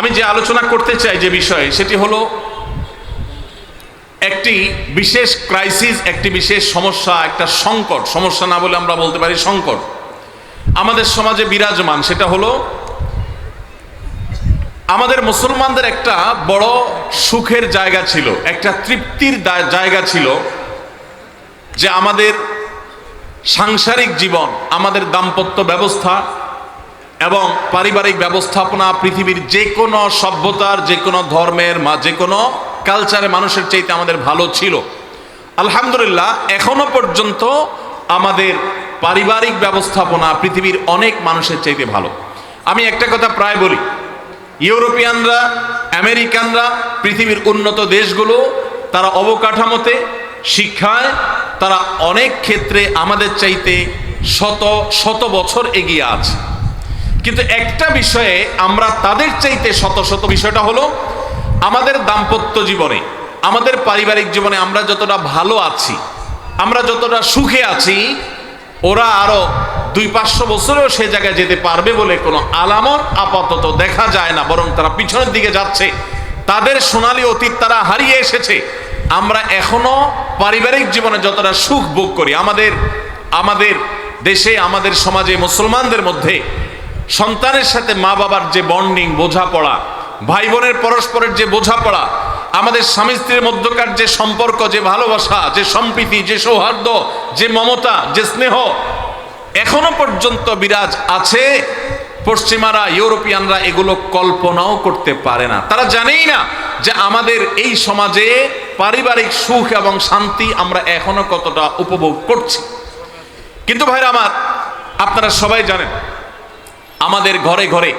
আমি যে আলোচনা করতে চাই যে বিষয়ে, সেটি হলো একটি বিশেষ ক্রাইসিস একটি বিশেষ সমস্যা, একটা সংকট। সমস্যা না বলে আমরা বলতে পারি সংকট। আমাদের সমাজে বিরাজমান, সেটা হলো আমাদের মুসলমানদের একটা বড় সুখের জায়গা ছিল, একটা তৃপ্তির জায়গা ছিল যে আমাদের সাংসারিক জীবন, আমাদের দাম্পত্য ব্যবস্থা এবং পারিবারিক ব্যবস্থাপনা পৃথিবীর যে কোনো সভ্যতার, যে কোনো ধর্মের মা, যে কোনো কালচারে মানুষের চাইতে আমাদের ভালো ছিল। আলহামদুলিল্লাহ, এখনও পর্যন্ত আমাদের পারিবারিক ব্যবস্থাপনা পৃথিবীর অনেক মানুষের চাইতে ভালো। আমি একটা কথা প্রায় বলি, ইউরোপিয়ানরা, আমেরিকানরা, পৃথিবীর উন্নত দেশগুলো, তারা অবকাঠামোতে, শিক্ষায়, তারা অনেক ক্ষেত্রে আমাদের চাইতে শত শত বছর এগিয়ে আছে। কিন্তু একটা বিষয়ে আমরা তাদের চাইতে শত শত বিষয়টা হলো আমাদের দাম্পত্য জীবনে, আমাদের পারিবারিক জীবনে আমরা যতটা ভালো আছি, আমরা যতটা সুখে আছি, ওরা আরও দুই পাঁচশো বছরেও সে জায়গায় যেতে পারবে বলে কোনো আলামত আপাতত দেখা যায় না, বরং তারা পিছনের দিকে যাচ্ছে। তাদের সোনালী অতীত তারা হারিয়ে এসেছে। আমরা এখনও পারিবারিক জীবনে যতটা সুখ ভোগ করি, আমাদের আমাদের দেশে, আমাদের সমাজে মুসলমানদের মধ্যে সন্তানের সাথে মা বাবার যে বন্ডিং, বোঝাপড়া ভাই বোনের পরস্পরের যে বোঝাপড়া, আমাদের স্বামী স্ত্রীর মধ্যকার যে সম্পর্ক, যে ভালোবাসা, যে সম্প্রীতি, যে সৌহার্দ্য, যে মমতা, যে স্নেহ, এখনও পর্যন্ত বিরাজ আছে। পশ্চিমারা, ইউরোপিয়ানরা এগুলো কল্পনাও করতে পারে না। তারা জানেই না যে আমাদের এই সমাজে পারিবারিক সুখ এবং শান্তি আমরা এখনও কতটা উপভোগ করছি। কিন্তু ভাইরা আমার, আপনারা সবাই জানেন আমাদের ঘরে ঘরে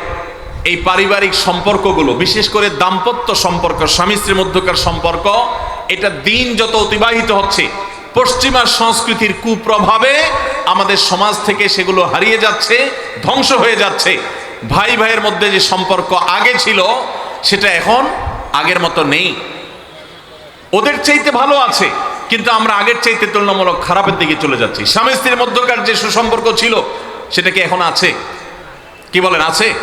এই পারিবারিক সম্পর্কগুলো, বিশেষ করে দাম্পত্য সম্পর্ক, স্বামী স্ত্রীর মধ্যকার সম্পর্ক, এটা দিন যত অতিবাহিত হচ্ছে, পশ্চিমা সংস্কৃতির কুপ্রভাবে আমাদের সমাজ থেকে সেগুলো হারিয়ে যাচ্ছে, ধ্বংস হয়ে যাচ্ছে। ভাই ভাইয়ের মধ্যে যে সম্পর্ক আগে ছিল, সেটা এখন আগের মতো নেই। ওদের চাইতে ভালো আছে, কিন্তু আমরা আগের চাইতে তুলনামূলক খারাপের দিকে চলে যাচ্ছি। স্বামী স্ত্রীর মধ্যকার যে সুসম্পর্ক ছিল, সেটা কি এখন আছে? বলেন, আছে?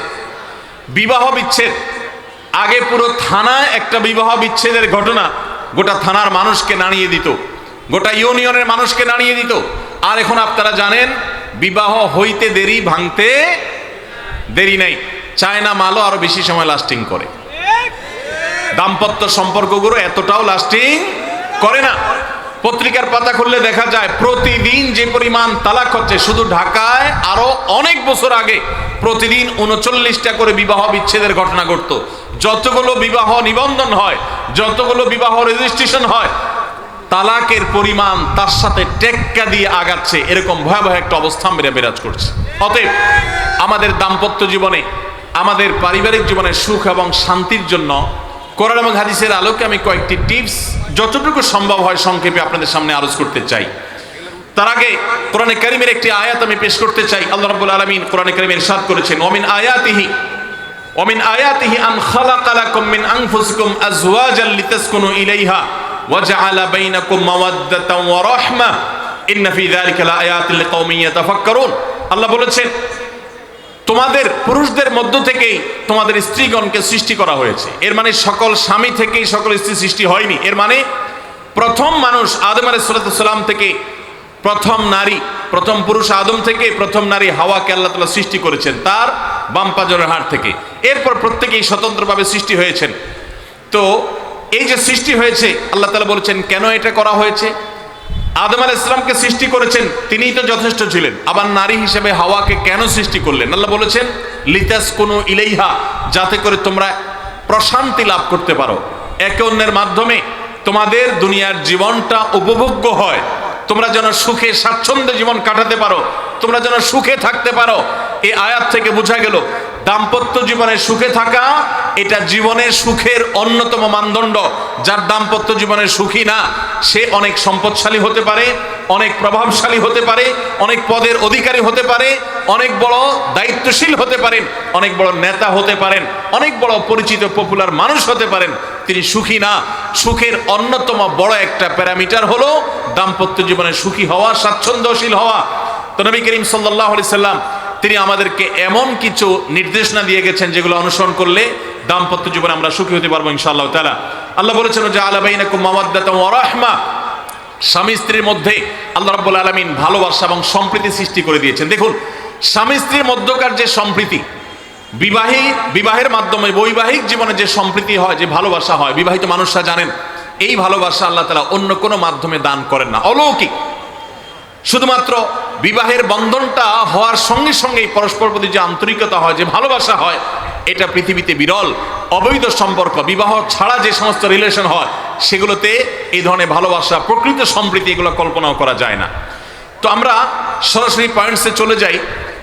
বিবাহ বিচ্ছেদ। আগে পুরো থানায় একটা বিবাহ বিচ্ছেদের ঘটনা গোটা থানার মানুষকে নাড়িয়ে দিত। গোটা ইউনিয়নের মানুষকে নাড়িয়ে দিত। আর এখন আপনারা জানেন, বিবাহ হইতে দেরি, ভাঙতে দেরি নেই। চায়না মালও আরও বেশি সময় লাস্টিং করে। দাম্পত্য সম্পর্কগুলো এতটাও লাস্টিং করে না। পত্রিকার পাতা খুললে দেখা যায় প্রতিদিন যে পরিমাণ তালাক হচ্ছে, শুধু ঢাকায় আরও অনেক বছর আগে প্রতিদিন উনচল্লিশটা করে বিবাহ বিচ্ছেদের ঘটনা ঘটতো। যতগুলো বিবাহ নিবন্ধন হয়, যতগুলো বিবাহ রেজিস্ট্রেশন হয়, তালাকের পরিমাণ তার সাথে টেক্কা দিয়ে আগাচ্ছে। এরকম ভয়াবহ একটা অবস্থা মেরে বিরাজ করছে। অতএব আমাদের দাম্পত্য জীবনে, আমাদের পারিবারিক জীবনে সুখ এবং শান্তির জন্য কোরআন এবং হাদিসের আলোকে আমি কয়েকটি টিপস যতটুকু সম্ভব হয় সংক্ষেপে আপনাদের সামনে আলোচ করতে চাই। তার আগে কোরআনে কারিমের একটি আয়াত আমি পেশ করতে চাই। আল্লাহ রাব্বুল আলামিন কোরআনে কারিমের সাদ করেছেন ওমিন আয়াতিহি ওমিন আয়াতিহি আন খালাকা লাকুম মিন আনফুসিকুম আজওয়াজান লিতাসকুনু ইলাইহা ওয়াজআলা বাইনাকুম মাওয়াদ্দাতান ওয়া রাহমা ইন্না ফি যালিকা লাআয়াতিন লিকাওমিন ইয়াতাফাক্কারুন। আল্লাহ বলেছেন তোমাদের পুরুষদের মধ্য থেকেই তোমাদের স্ত্রীগণকে সৃষ্টি করা হয়েছে। এর মানে সকল স্বামী থেকেই সকল স্ত্রী সৃষ্টি হয়নি। এর মানে প্রথম মানুষ আদম আলাইসালাম থেকে প্রথম নারী, প্রথম পুরুষ আদম থেকে প্রথম নারী হাওয়াকে আল্লাহ তালা সৃষ্টি করেছেন তার বাম পাজরের হাড় থেকে। এরপর প্রত্যেকেই স্বতন্ত্রভাবে সৃষ্টি হয়েছেন। তো এই যে সৃষ্টি হয়েছে, আল্লাহ তালা বলেছেন, কেন এটা করা হয়েছে? আদম আল ইসলামকে সৃষ্টি করেছেন, তিনিই তো যথেষ্ট ছিলেন। আবার নারী হিসেবে হাওয়াকে কেন সৃষ্টি করলেন? আল্লাহ বলেছেন লিতাস কোনো ইলেইহা, যাতে করে তোমরা প্রশান্তি লাভ করতে পারো। একে অন্যের মাধ্যমে তোমাদের দুনিয়ার জীবনটা উপভোগ্য হয়। তোমরা যেন সুখে, স্বাচ্ছন্দ্যে জীবন কাটাতে পারো, তোমরা যেন সুখে থাকতে পারো। এই আয়াত থেকে বোঝা গেল, দাম্পত্য জীবনে সুখে থাকা এটা জীবনের সুখের অন্যতম মানদণ্ড। যার দাম্পত্য জীবনে সুখী না, সে অনেক সম্পদশালী হতে পারে, অনেক প্রভাবশালী হতে পারে, অনেক পদের অধিকারী হতে পারে, অনেক বড় দায়িত্বশীল হতে পারেন, অনেক বড় নেতা হতে পারেন, অনেক বড় পরিচিত পপুলার মানুষ হতে পারেন। তিনি সুখী না। সুখের অন্যতম বড় একটা প্যারামিটার হলো দাম্পত্য জীবনে সুখী হওয়া, স্বাচ্ছন্দ্যশীল হওয়া। তো নবী করিম সাল্লাহ সাল্লাম, তিনি আমাদেরকে এমন কিছু নির্দেশনা দিয়ে গেছেন যেগুলো অনুসরণ করলে দাম্পত্য জীবনে আমরা সুখী হতে পারব ইনশাআল্লাহ তাআলা। আল্লাহ বলেছেন যে আলাবাইনাকুম স্বামী স্ত্রীর মধ্যে আল্লাহ রাব্বুল আলামিন ভালোবাসা এবং সম্প্রীতি সৃষ্টি করে দিয়েছেন। দেখুন, স্বামী স্ত্রীর মধ্যকার যে সম্প্রীতি, বিবাহী, বিবাহের মাধ্যমে বৈবাহিক জীবনে যে সম্প্রীতি হয়, যে ভালোবাসা হয়, বিবাহিত মানুষরা জানেন, এই ভালোবাসা আল্লাহ তালা অন্য কোনো মাধ্যমে দান করেন না। অলৌকিক। শুধুমাত্র বিবাহের বন্ধনটা হওয়ার সঙ্গে সঙ্গেই পরস্পর প্রতি যে আন্তরিকতা হয়, যে ভালোবাসা হয় এটা পৃথিবীতে বিরল, অবৈধ সম্পর্ক, বিবাহ ছাড়া যে সমস্ত রিলেশন হয়, সেগুলোতে এই ধরনের ভালোবাসা, প্রকৃত সম্প্রীতি এগুলো কল্পনাও করা যায় না। তো আমরা সরাসরি পয়েন্টসে চলে যাই,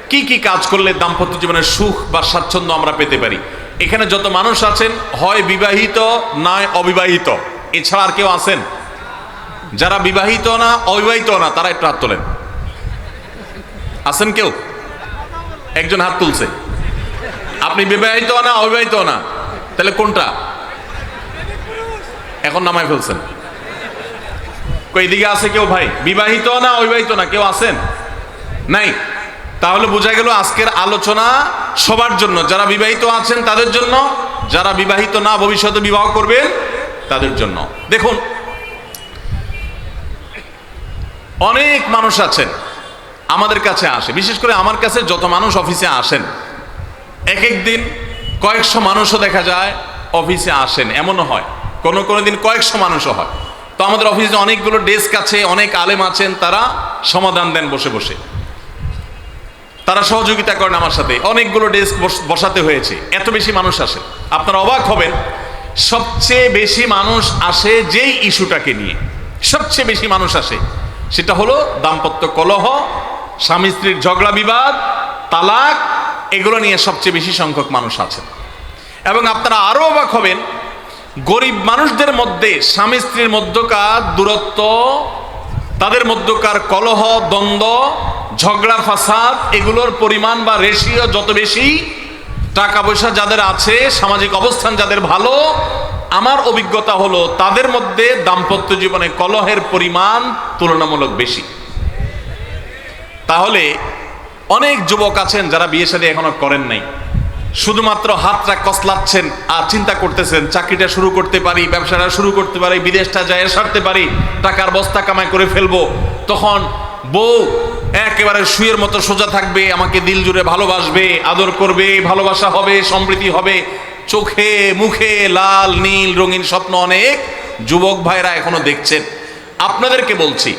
কি কি কাজ করলে দাম্পত্য জীবনের সুখ বা স্বাচ্ছন্দ্য আমরা পেতে পারি? এখানে যত মানুষ আছেন, হয় বিবাহিত নয় অবিবাহিত, এছাড়া আর কেউ আছেন? যারা বিবাহিত না, অবিবাহিত না, তারা একটু হাত তোলেন। আছেন কেউ? একজন হাত তুলছে। আপনি বিবাহিত না অবিবাহিত না? তাহলে কোনটা? এখন নামায় ফেলছেন। কই দিকে আছে কেউ ভাই? বিবাহিত না অবিবাহিত না, কেউ আছেন? নাই। তাহলে বোঝা গেল আজকের আলোচনা সবার জন্য। যারা বিবাহিত আছেন তাদের জন্য, যারা বিবাহিত না ভবিষ্যতে বিবাহ করবেন তাদের জন্য। দেখুন, অনেক মানুষ আছেন, আমাদের কাছে আসে। বিশেষ করে আমার কাছে যত মানুষ অফিসে আসেন এক এক দিন কয়েকশো মানুষও দেখা যায় অফিসে আসেন, এমনও হয়। কোনো কোনো দিন কয়েকশো মানুষও হয়। তো আমাদের অফিসে অনেকগুলো ডেস্ক আছে, অনেক আলেম আছেন, তারা সমাধান দেন বসে বসে। তারা সহযোগিতা করেন আমার সাথে। অনেকগুলো ডেস্ক বসাতে হয়েছে। এত বেশি মানুষ আসে। আপনারা অবাক হবেন, সবচেয়ে বেশি মানুষ আসে যেই ইস্যুটাকে নিয়ে। সবচেয়ে বেশি মানুষ আসে। সেটা হলো দাম্পত্য কলহ স্বামী স্ত্রীর ঝগড়া বিবাদ, তালাক এগুলো নিয়ে সবচেয়ে বেশি সংখ্যক মানুষ আছেন। এবং আপনারা আরও অবাক হবেন, গরিব মানুষদের মধ্যে স্বামী স্ত্রীর মধ্যকার দূরত্ব, তাদের মধ্যকার কলহ, দ্বন্দ্ব, ঝগড়া, ফাসাদ, এগুলোর পরিমাণ বা রেশিও যত বেশি টাকা পয়সা যাদের আছে, সামাজিক অবস্থান যাদের ভালো, আমার অভিজ্ঞতা হলো তাদের মধ্যে দাম্পত্য জীবনে কলহের পরিমাণ তুলনামূলক বেশি। তাহলে অনেক যুবক আছেন যারা বিয়ে শাদী এখনও করেন নাই। শুধুমাত্র হাতটা কসলাচ্ছেন আর চিন্তা করতেছেন, চাকরিটা শুরু করতে পারি, ব্যবসাটা শুরু করতে পারি, বিদেশটা যায় সারতে পারি, টাকার বস্তা কামাই করে ফেলব। তখন বউ একেবারে শুয়ের মতো সোজা থাকবে, আমাকে দিল জুড়ে ভালোবাসবে, আদর করবে, ভালোবাসা হবে, সম্প্রীতি হবে। চোখে মুখে লাল, নীল, রঙিন স্বপ্ন অনেক যুবক ভাইরা এখনও দেখছেন। আপনাদেরকে বলছি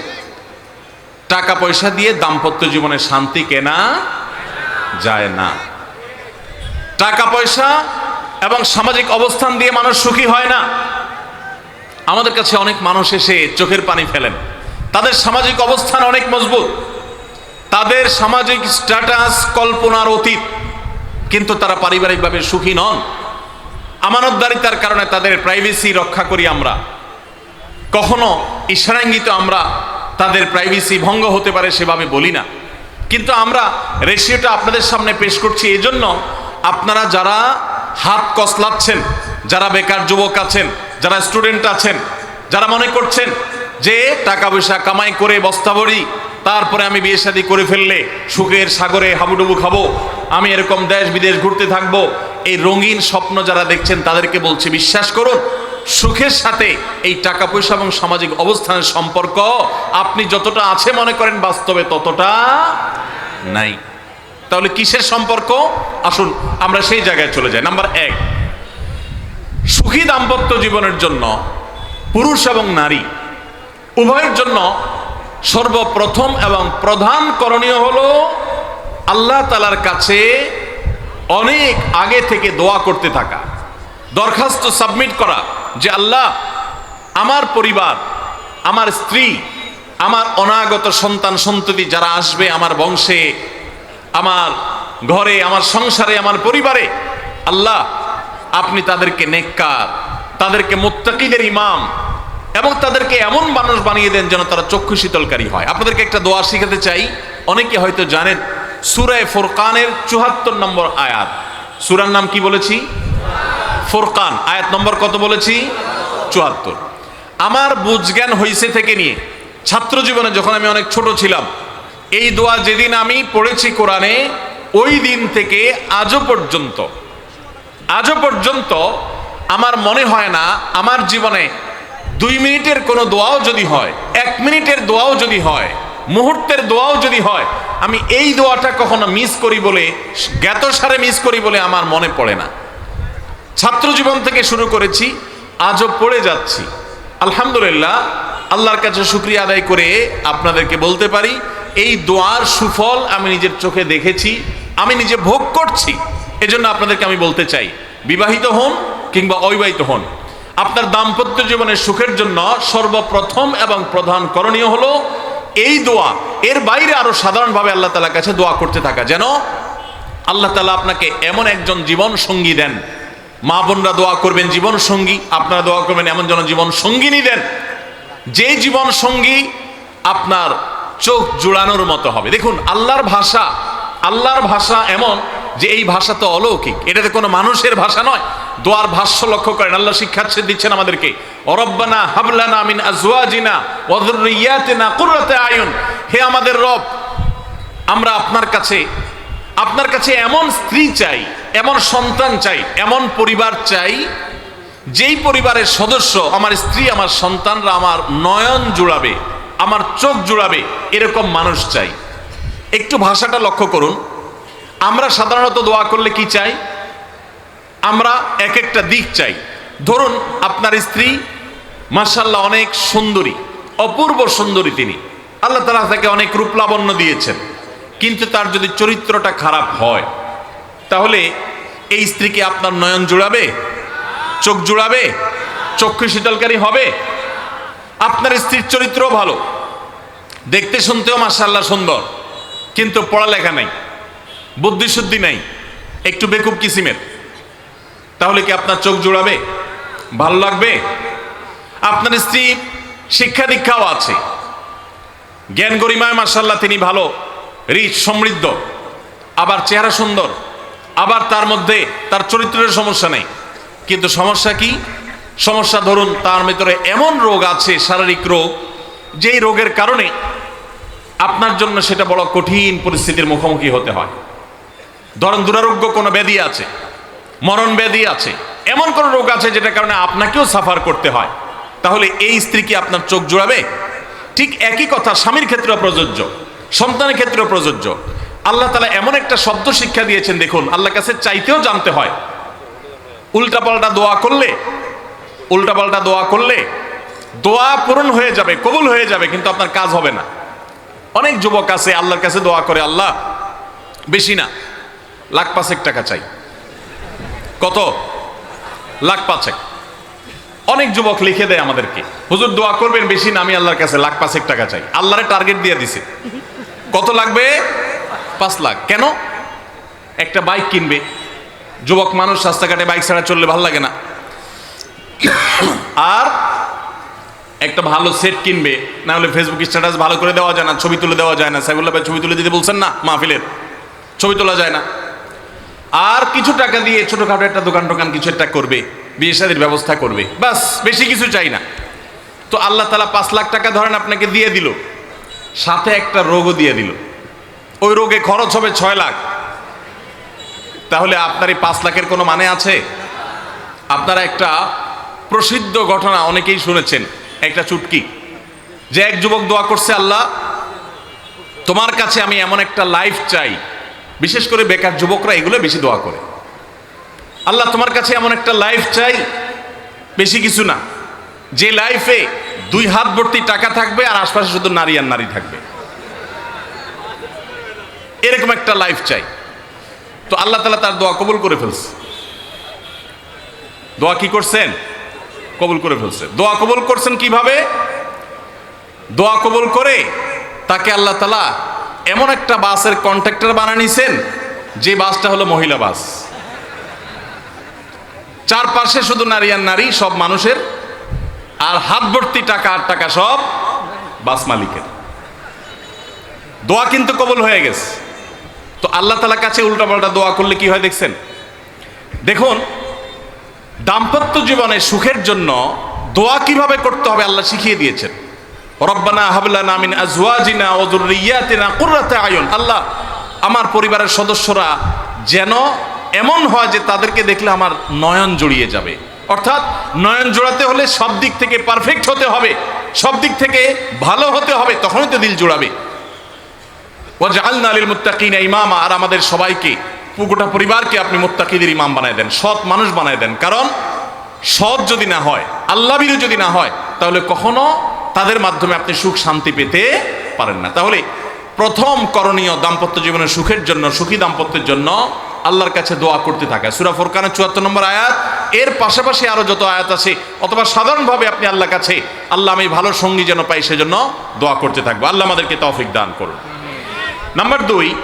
টাকা পয়সা দিয়ে দাম্পত্য জীবনে শান্তি কেনা যায় না। টাকা পয়সা এবং সামাজিক অবস্থান দিয়ে মানুষ সুখী হয় না। আমাদের কাছে অনেক মানুষ এসে চোখের পানি ফেলেন। তাদের সামাজিক অবস্থান অনেক মজবুত। তাদের সামাজিক স্ট্যাটাস, কল্পনার অতীত। কিন্তু তারা পারিবারিকভাবে সুখী নন। আমানতদারিতার কারণে তাদের প্রাইভেসি রক্ষা করি আমরা। কখনো ইশারাঙ্গিত আমরা তাদের প্রাইভেসি ভঙ্গ হতে পারে সেভাবে বলি না। কিন্তু আমরা রেশিওটা আপনাদের সামনে পেশ করছি এজন্য আপনারা যারা হাত কসলাচ্ছেন, যারা বেকার যুবক আছেন, যারা স্টুডেন্ট আছেন, যারা মনে করছেন যে টাকা পয়সা কামাই করে বস্তা ভরি, তারপরে আমি বিয়ে শাদী করে ফেললে সুখের সাগরে হাবুডুবু খাব, আমি এরকম দেশ বিদেশ ঘুরতে থাকব, এই রঙিন স্বপ্ন যারা দেখছেন তাদেরকে বলছি, বিশ্বাস করুন সুখের সাথে এই টাকা পয়সা এবং সামাজিক অবস্থানের সম্পর্ক আপনি যতটা আছে মনে করেন বাস্তবে ততটা নাই। তাহলে কিসের সম্পর্ক? আসুন, আমরা সেই জায়গায় চলে যাই। নাম্বার এক, সুখী দাম্পত্য জীবনের জন্য পুরুষ এবং নারী উভয়ের জন্য সর্বপ্রথম এবং প্রধান করণীয় হলো আল্লাহ তালার কাছে অনেক আগে থেকে দোয়া করতে থাকা। দরখাস্ত সাবমিট করা যে আল্লাহ, আমার পরিবার, আমার স্ত্রী, আমার অনাগত সন্তান, সন্ততি যারা আসবে আমার বংশে, আমার ঘরে, আমার সংসারে, আমার পরিবারে, আল্লাহ, আপনি তাদেরকে নেককার, তাদেরকে মোত্তাকিদের ইমাম এবং তাদেরকে এমন মানুষ বানিয়ে দেন যেন তারা চক্ষু শীতলকারী হয়। আপনাদেরকে একটা দোয়া শিখাতে চাই। অনেকে হয়তো জানেন, সুরায় ফোরকানের চুহাত্তর নম্বর আয়াত। সুরার নাম কি বলেছি? ফোরকান, আয়াত নম্বর কত বলেছি? চুয়াত্তর। আমার বুঝজ্ঞান হইছে থেকে নিয়ে, ছাত্র জীবনে যখন আমি অনেক ছোট ছিলাম, এই দোয়া যেদিন আমি পড়েছি কোরআনে, ওই দিন থেকে আজও পর্যন্ত আজও পর্যন্ত আমার মনে হয় না আমার জীবনে দুই মিনিটের কোনো দোয়াও যদি হয়, এক মিনিটের দোয়াও যদি হয়, মুহূর্তের দোয়াও যদি হয়, আমি এই দোয়াটা কখনো মিস করি বলে জ্ঞাত সারে মিস করি বলে আমার মনে পড়ে না। ছাত্র জীবন থেকে শুরু করেছি, আজও পড়ে যাচ্ছি। আলহামদুলিল্লাহ, আল্লাহর কাছে শুক্রিয়া আদায় করে আপনাদেরকে বলতে পারি, এই দোয়ার সুফল আমি নিজের চোখে দেখেছি, আমি নিজে ভোগ করছি, এজন্য আপনাদেরকে আমি বলতে চাই, বিবাহিত হন কিংবা অবিবাহিত হন, আপনার দাম্পত্য জীবনের সুখের জন্য সর্বপ্রথম এবং প্রধান করণীয় হলো, এই দোয়া, এর বাইরে আরও সাধারণভাবে আল্লাহ তালার কাছে দোয়া করতে থাকা। যেন আল্লাহ তালা আপনাকে এমন একজন জীবন সঙ্গী দেন মা বোনরা দোয়া করবেন জীবন সঙ্গী, আপনারা দোয়া করবেন এমন যেন জীবন সঙ্গিনী দেন। যে জীবন সঙ্গী আপনার চোখ জুড়ানোর মতো হবে। দেখুন, আল্লাহর ভাষা আল্লাহর ভাষা এমন যে এই ভাষা তো অলৌকিক। এটাতে কোনো মানুষের ভাষা নয়। দোয়ার ভাষ্য লক্ষ্য করেন, আল্লাহ শিক্ষাচ্ছে দিচ্ছেন আমাদেরকে। অরব্বানা হাবলানা মিন আজওয়াজিনা ওয়া যুররিয়াতিনা কুররাতা আয়ুন। হে আমাদের রব, আমরা আপনার কাছে আপনার কাছে এমন স্ত্রী চাই এমন সন্তান চাই, এমন পরিবার চাই, যেই পরিবারের সদস্য আমার স্ত্রী, আমার সন্তানরা আমার নয়ন জুড়াবে, আমার চোখ জুড়াবে, এরকম মানুষ চাই। একটু ভাষাটা লক্ষ্য করুন। আমরা সাধারণত দোয়া করলে কি চাই? আমরা এক একটা দিক চাই। ধরুন, আপনার স্ত্রী মার্শাল্লাহ অনেক সুন্দরী, অপূর্ব সুন্দরী তিনি। আল্লাহ তালা তাকে অনেক রূপ লাবণ্য দিয়েছেন। কিন্তু তার যদি চরিত্রটা খারাপ হয় তাহলে এই স্ত্রীকে আপনার নয়ন জুড়াবে? চোখ জুড়াবে? চক্ষু শীতলকারী হবে? আপনার স্ত্রীর চরিত্রও ভালো। দেখতে শুনতেও মার্শাল্লাহ সুন্দর, কিন্তু পড়ালেখা নাই, বুদ্ধিশুদ্ধি নাই, একটু বেকুব কিসিমের। তাহলে কি আপনার চোখ জোড়াবে? ভালো লাগবে? আপনার স্ত্রী শিক্ষা দীক্ষাও আছে। জ্ঞান গরিমায় মার্শাল্লাহ তিনি ভালো, রিচ, সমৃদ্ধ, আবার চেহারা সুন্দর। আবার তার মধ্যে তার চরিত্রের সমস্যা নেই। কিন্তু সমস্যা কি? সমস্যা ধরুন তার ভিতরে এমন রোগ আছে, শারীরিক রোগ, যেই রোগের কারণে আপনার জন্য সেটা বড় কঠিন পরিস্থিতির মুখোমুখি হতে হয়। ধরেন দুরারোগ্য কোনো ব্যাধি আছে, মরণ ব্যাধি আছে, এমন কোন রোগ আছে যেটা কারণে আপনাকেও সাফার করতে হয়। তাহলে এই স্ত্রী কি আপনার চোখ জোড়াবে? ঠিক একই কথা, স্বামীর ক্ষেত্রেও প্রযোজ্য, সন্তানের ক্ষেত্রেও প্রযোজ্য। আল্লাহ তালা এমন একটা শব্দ শিক্ষা দিয়েছেন, দেখুন আল্লাহ কাছে চাইতেও জানতে হয়। উল্টাপাল্টা দোয়া করলে উল্টাপাল্টা দোয়া করলে দোয়া পূরণ হয়ে যাবে, কবুল হয়ে যাবে, কিন্তু আপনার কাজ হবে না। অনেক যুবক আছে, আল্লাহর কাছে দোয়া করে, আল্লাহ, বেশি না, লাখ পাঁচেক টাকা চাই। কত? লাখ পাঁচেক। অনেক যুবক লিখে দেয় আমাদেরকে, হুজুর, দোয়া করবেন বেশি না, আমি আল্লাহর কাছে লাখ পাঁচেক টাকা চাই। আল্লাহরে টার্গেট দিয়ে দিছে। কত লাগবে? পাঁচ লাখ। কেন? একটা বাইক কিনবে। যুবক মানুষ রাস্তাঘাটে বাইক ছাড়া চললে ভালো লাগে না। আর একটা ভালো সেট কিনবে। না হলে ফেসবুক স্ট্যাটাস ভালো করে দেওয়া যায় না, ছবি তুলে দেওয়া যায় না। সাইবুল্লাহ ভাই, ছবি তুলে দিতে বলছেন না? মাহফিলের। ছবি তোলা যায় না। আর কিছু টাকা দিয়ে ছোটখাটো একটা দোকান টোকান কিছু একটা করবে। বিয়ে শাদির ব্যবস্থা করবে। বাস বেশি কিছু চাই না। তো আল্লাহ তালা পাঁচ লাখ টাকা ধরেন আপনাকে দিয়ে দিল। সাথে একটা রোগও দিয়ে দিল। ওই রোগে খরচ হবে ছয় লাখ। তাহলে আপনার এই পাঁচ লাখের কোনো মানে আছে? আপনারা একটা প্রসিদ্ধ ঘটনা অনেকেই শুনেছেন, একটা চুটকি। যে এক যুবক দোয়া করছে, আল্লাহ, তোমার কাছে আমি এমন একটা লাইফ চাই। বিশেষ করে বেকার যুবকরা এগুলো বেশি দোয়া করে। আল্লাহ, তোমার কাছে এমন একটা লাইফ চাই, বেশি কিছু না। যে লাইফে দুই হাত ভর্তি টাকা থাকবে আর আশপাশে শুধু নারী আর নারী থাকবে। এরকম একটা লাইফ চাই। তো আল্লাহ তালা তার দোয়া কবুল করে ফেলছে। দোয়া কি করছেন? কবুল করে ফেলছে। দোয়া কবুল করছেন কীভাবে? দোয়া কবুল করে তাকে আল্লাহ তালা এমন একটা বাসের কন্ট্রাক্টর বানিয়ে নিছেন, যে বাসটা হলো মহিলা বাস। চারপাশে শুধু নারী আর নারী, সব মানুষের, আর হাত ভর্তি টাকা আর টাকা সব বাস মালিকের। দোয়া কিন্তু কবল হয়ে গেছে। তো আল্লাহ তালা কাছে উল্টাপাল্টা দোয়া করলে কি হয় দেখছেন? দেখুন, দাম্পত্য জীবনে সুখের জন্য দোয়া কীভাবে করতে হবে আল্লাহ শিখিয়ে দিয়েছেন। রব্বানা হাবলানা মিন আজওয়াজিনা ওয়া যুররিয়াতিনা কুররাতা আয়ুন। আল্লাহ, আমার পরিবারের সদস্যরা যেন এমন হয় যে তাদেরকে দেখলে আমার নয়ন জড়িয়ে যাবে। অর্থাৎ নয়ন জোড়াতে হলে সব দিক থেকে পারফেক্ট হতে হবে, সব দিক থেকে ভালো হতে হবে, তখনই তো দিল জোড়াবে। ওয়াজআলনা লিল মুত্তাকিনা ইমামা, আর আমাদের সবাইকে, গোটা পরিবারকে আপনি মুত্তাকিদের ইমাম বানায় দেন, সৎ মানুষ বানায় দেন। কারণ, সৎ যদি না হয় আল্লাহ বিরু যদি না হয়, তাহলে কখনো তাদের মাধ্যমে আপনি সুখ শান্তি পেতে পারেন না। তাহলে, প্রথম করণীয় দাম্পত্য জীবনের সুখের জন্য, সুখী দাম্পত্যের জন্য আল্লাহর কাছে দোয়া করতে থাকে। সুরা ফোরকানের চুয়াত্তর নম্বর আয়াত, এর পাশাপাশি আরও যত আয়াত আছে, অথবা সাধারণভাবে আপনি আল্লাহর কাছে, আল্লাহ আমি ভালো সঙ্গী যেন পাই, সেজন্য দোয়া করতে থাকব। আল্লাহ আমাদেরকে তৌফিক দান করুন। নাম্বার দুই,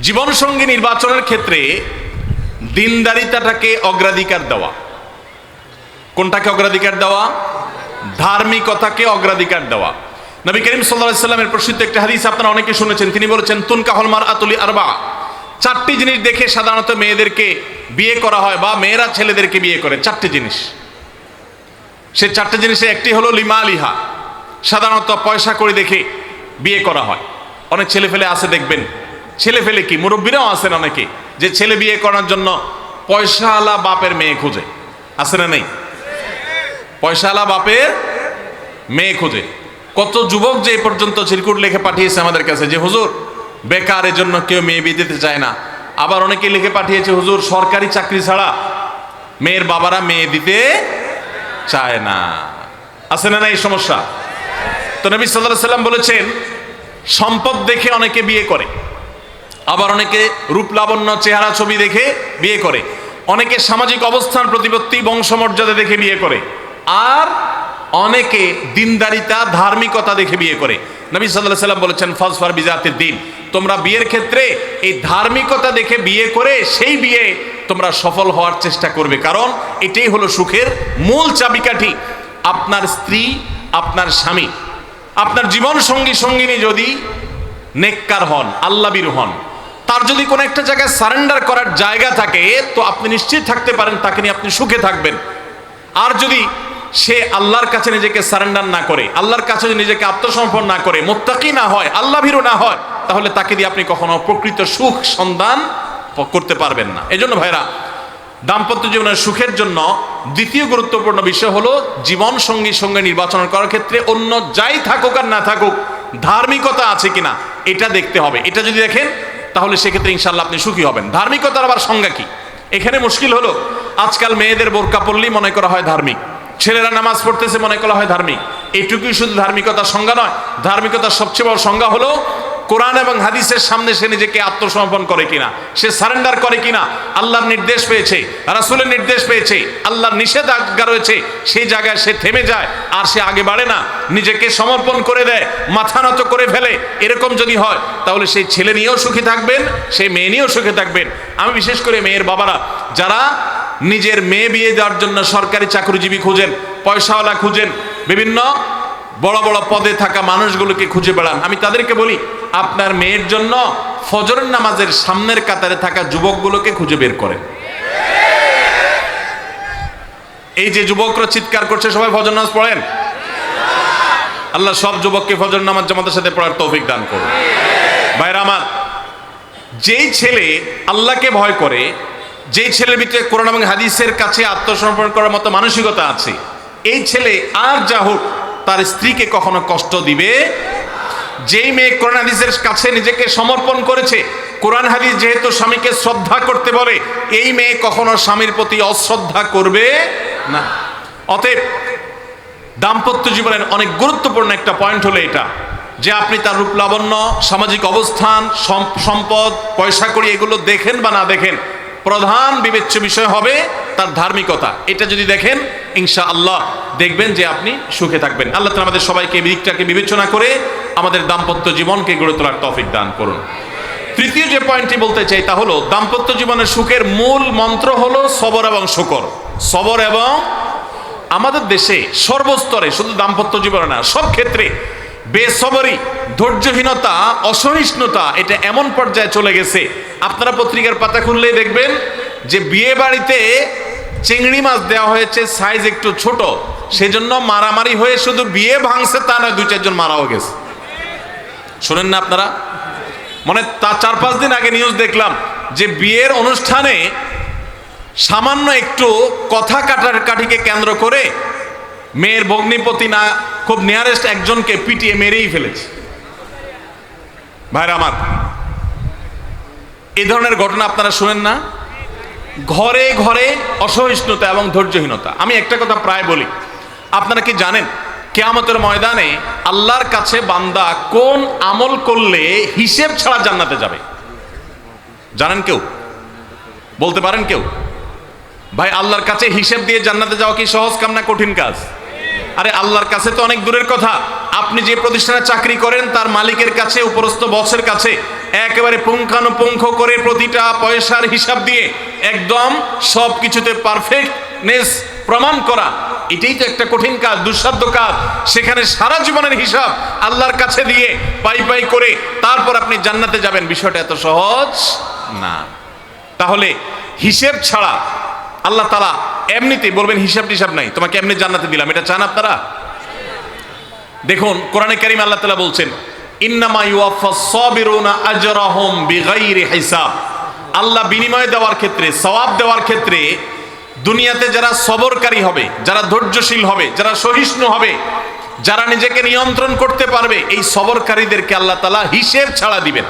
জীবনসঙ্গী নির্বাচনের ক্ষেত্রে দিনদারিতাটাকে অগ্রাধিকার দেওয়া। কোনটাকে অগ্রাধিকার দেওয়া? ধার্মিকতাকে অগ্রাধিকার দেওয়া। নবী করিম সাল্লাহ সাল্লামের প্রসিদ্ধ একটা হাদিস আপনারা অনেকে শুনেছেন। তিনি বলেছেন তুন কাহলমার আতুলি আরবা। চারটি জিনিস দেখে সাধারণত মেয়েদেরকে বিয়ে করা হয় বা মেয়েরা ছেলেদেরকে বিয়ে করে। চারটি জিনিস। সে চারটি জিনিসে একটি হলো লিমা লিহা সাধারণত পয়সা করে দেখে বিয়ে করা হয়। অনেক ছেলে ফেলে আছে, দেখবেন। ছেলে ফেলে কি? মুরব্বীরাও আছেন অনেকে? যে ছেলে বিয়ে করার জন্য পয়সাওয়ালা বাপের মেয়ে খুঁজে। আছে না নেই? পয়সাওয়ালা বাপের মেয়ে খোঁজে। কত যুবক যে পর্যন্ত চিরকুট লিখে পাঠিয়েছে আমাদের কাছে যে, হুজুর, বেকার জন্য কেউ মেয়ে বিয়ে দিতে চায় না। আবার অনেকে লিখে পাঠিয়েছে, হুজুর, সরকারি চাকরি ছাড়া মেয়ের বাবারা মেয়ে দিতে চায় না। আছে না না এই সমস্যা? তো নবী সাল্লাহ সাল্লাম বলেছেন সম্পদ দেখে অনেকে বিয়ে করে। আবার অনেকে রূপ লাবণ্য চেহারা ছবি দেখে বিয়ে করে। অনেকে সামাজিক অবস্থান প্রতিপত্তি, বংশমর্যাদা দেখে বিয়ে করে। আর অনেকে দিনদারিতা, ধার্মিকতা দেখে বিয়ে করে। নবী সাল্লাহ সাল্লাম বলেছেন, ফজফার বিজাতের দিন। তোমরা বিয়ের ক্ষেত্রে এই ধার্মিকতা দেখে বিয়ে করে সেই বিয়ে তোমরা সফল হওয়ার চেষ্টা করবে। কারণ এটাই হলো সুখের মূল চাবিকাঠি। আপনার স্ত্রী, আপনার স্বামী। আপনার জীবন সঙ্গী সঙ্গিনী যদি নেককার হন আল্লাবির হন, তার যদি কোনো একটা জায়গায় সারেন্ডার করার জায়গা থাকে, তো আপনি নিশ্চিত থাকতে পারেন তাকে নিয়ে আপনি সুখে থাকবেন। আর যদি সে আল্লাহর কাছে নিজেকে সারেন্ডার না করে, আল্লাহর কাছে নিজেকে আত্মসমর্পণ না করে, মোত্তাকি না হয় আল্লাহ ভীরু না হয়, তাহলে তাকে দিয়ে আপনি কখনো প্রকৃত সুখ সন্ধান করতে পারবেন না। এই জন্য ভাইরা দাম্পত্য জীবনের সুখের জন্য দ্বিতীয় গুরুত্বপূর্ণ বিষয় হলো জীবন সঙ্গী সঙ্গে নির্বাচন করার ক্ষেত্রে অন্য যাই থাকুক আর না থাকুক ধার্মিকতা আছে কিনা এটা দেখতে হবে। এটা যদি দেখেন, তাহলে সেক্ষেত্রে ইনশাল্লাহ আপনি সুখী হবেন। ধার্মিকতার আবার সংজ্ঞা কি? এখানে মুশকিল হলো, আজকাল মেয়েদের বোরকা পড়লেই মনে করা হয় ধার্মিক, ছেলেরা নামাজ পড়তেছে মনে করা হয় ধার্মিক। এইটুকুই শুধু ধার্মিকতার সংজ্ঞা নয়, ধার্মিকতার সবচেয়ে বড় সংজ্ঞা হলো কোরআন এবং হাদিসের সামনে সে নিজেকে আত্মসমর্পণ করে কিনা? সে সারেন্ডার করে কিনা? আল্লাহর নির্দেশ পেয়েছে, রাসূলের নির্দেশ পেয়েছে, আল্লাহর নিষেধাজ্ঞা রয়েছে, সেই জায়গায় সে থেমে যায়, আর সে আগে বাড়ে না। নিজেকে সমর্পণ করে দেয়, মাথা নত করে ফেলে। এরকম যদি হয়, তাহলে সেই ছেলে নিয়েও সুখী থাকবেন, সেই মেয়ে নিয়েও সুখী থাকবেন। আমি বিশেষ করে মেয়ের বাবারা, যারা নিজের মেয়ে বিয়ে দেওয়ার জন্য সরকারি চাকরিজীবী খুঁজেন, পয়সাওয়ালা খুঁজেন, বিভিন্ন বড় বড় পদে থাকা মানুষগুলোকে খুঁজে বেড়ান, আমি তাদেরকে বলি আপনার মেয়ের জন্য ফজরের নামাজের সামনের কাতারে থাকা যুবকগুলোকে খুঁজে বের করেন। এই যে যুবকরা চিৎকার করছে, সবাই ফজর নামাজ পড়েন? আল্লাহ সব যুবককে ফজর নামাজ জামাতের সাথে পড়ার তৌফিক দান করুন। ভাইরা আমার, যেই ছেলে আল্লাহকে ভয় করে, যেই ছেলের ভিতরে কোরআন এবং হাদিসের কাছে আত্মসমর্পণ করার মতো মানসিকতা আছে, এই ছেলে আর যা হোক, তার স্ত্রীকে কখনো কষ্ট দিবে যেই মেয়ে কোরআন হাদিসের কাছে নিজেকে সমর্পণ করেছে, কোরআন হাদিস যেহেতু স্বামীকে শ্রদ্ধা করতে বলে, এই মেয়ে কখনো স্বামীর প্রতি অশ্রদ্ধা করবে না। অতএব দাম্পত্য জীবনের অনেক গুরুত্বপূর্ণ একটা পয়েন্ট হলো এটা, যে আপনি তার রূপ লাবণ্য, সামাজিক অবস্থান সম্পদ, পয়সা করি এগুলো দেখেন বা না দেখেন প্রধান বিবেচ্য বিষয় হবে তার ধার্মিকতা। এটা যদি দেখেন ইনশা আল্লাহ দেখবেন যে আপনি সুখে থাকবেন। আল্লাহ তাআলা আমাদের সবাইকে দিকটাকে বিবেচনা করে আমাদের দাম্পত্য জীবনকে গড়ে তোলার তৌফিক দান করুন। তৃতীয় যে পয়েন্টটি বলতে চাই তা হলো, দাম্পত্য জীবনের সুখের মূল মন্ত্র হলো সবর এবং শুকর। সবর এবং আমাদের দেশে সর্বস্তরে শুধু দাম্পত্য জীবনে না, সব ক্ষেত্রে বেসবরি, ধৈর্যহীনতা, অসহিষ্ণুতা, এটা এমন পর্যায়ে চলে গেছে। আপনারা পত্রিকার পাতা খুললেই দেখবেন যে বিয়ে বাড়িতে চিংড়ি মাছ দেওয়া হয়েছে সাইজ একটু ছোট। সেজন্য মারামারি হয়ে শুধু বিয়ে ভাঙছে তা নয়, দুই, চারজন মারাও গেছে। শোনেন না আপনারা? মানে তা চার, পাঁচ দিন আগে নিউজ দেখলাম যে বিয়ের অনুষ্ঠানে সামান্য একটু কথা কাটার কাঠিকে কেন্দ্র করে মেয়ের ভগ্নিপতি না, খুব নিয়ারেস্ট একজনকে পিটিয়ে মেরেই ফেলেছে। ভাইরা আমার, এই ধরনের ঘটনা আপনারা শুনেন না? ঘরে ঘরে অসহিষ্ণুতা এবং ধৈর্যহীনতা। আমি একটা কথা প্রায় বলি। আপনারা কি জানেন, কেয়ামতের ময়দানে আল্লাহর কাছে বান্দা কোন আমল করলে হিসেব ছাড়া জান্নাতে যাবে? জানেন কেউ? বলতে পারেন কেউ? ভাই, আল্লাহর কাছে হিসেব দিয়ে জান্নাতে যাওয়া কি সহজ কাম না কঠিন কাজ? আরে আল্লাহর কাছে তো অনেক দূরের কথা। আপনি যে প্রতিষ্ঠানে চাকরি করেন, তার মালিকের কাছে, উপরস্থ বসের কাছে, একেবারে পুঙ্খানুপুঙ্খ করে প্রতিটা পয়সার হিসাব দিয়ে একদম সব কিছুতে পারফেক্টনেস প্রমাণ করা। এটাই তো একটা কঠিন কাজ, দুঃসাধ্য কাজ। সেখানে সারা জীবনের হিসাব আল্লাহর কাছে দিয়ে পাই পাই করে তারপর আপনি জান্নাতে যাবেন। বিষয়টা এত সহজ না। তাহলে হিসেব ছাড়া আল্লাহ তালা এমনিতেই বলবেন হিসাব টিসাব নাই। তোমাকে এমনি জান্নাতে দিলাম। এটা চান আপনারা? দেখুন, কোরআনে কারিম আল্লাহ তালা বলছেন আল্লাহ বিনিময় দেওয়ার ক্ষেত্রে, সওয়াব দেওয়ার ক্ষেত্রে দুনিয়াতে যারা সবরকারী হবে, যারা ধৈর্যশীল হবে, যারা সহিষ্ণু হবে, যারা নিজেকে নিয়ন্ত্রণ করতে পারবে, এই সবরকারীদেরকে আল্লাহ তালা হিসেব ছাড়া দিবেন।